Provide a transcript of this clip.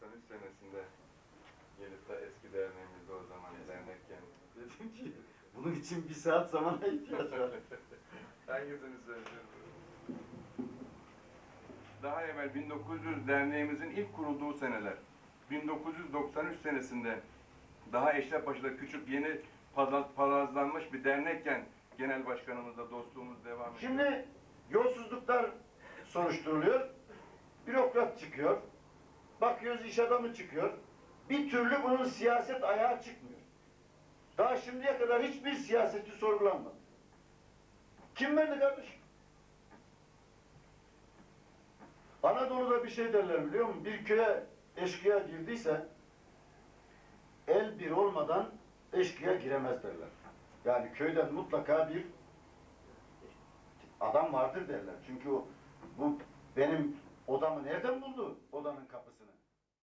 93 senesinde gelip de eski derneğimizde o zaman dernekken dedim ki Bunun için bir saat zamana ihtiyaç var. hangisini söyleyeceğim? Daha evvel 1900 derneğimizin ilk kurulduğu seneler. 1993 senesinde daha Eşrefpaşa'da küçük yeni pala- palazlanmış bir dernekken genel başkanımızla dostluğumuz devam ediyor. Şimdi yolsuzluklar soruşturuluyor. Bürokrat çıkıyor. Bakıyoruz iş adamı çıkıyor. Bir türlü bunun siyaset ayağı çıkmıyor. Daha şimdiye kadar hiçbir siyaseti sorgulanmadı. Kim verdi kardeşim? Anadolu'da bir şey derler biliyor musun? Bir köye eşkıya girdiyse el bir olmadan eşkıya giremez derler. Yani köyden mutlaka bir adam vardır derler. Çünkü o, bu odamı nereden buldu odanın kapısını?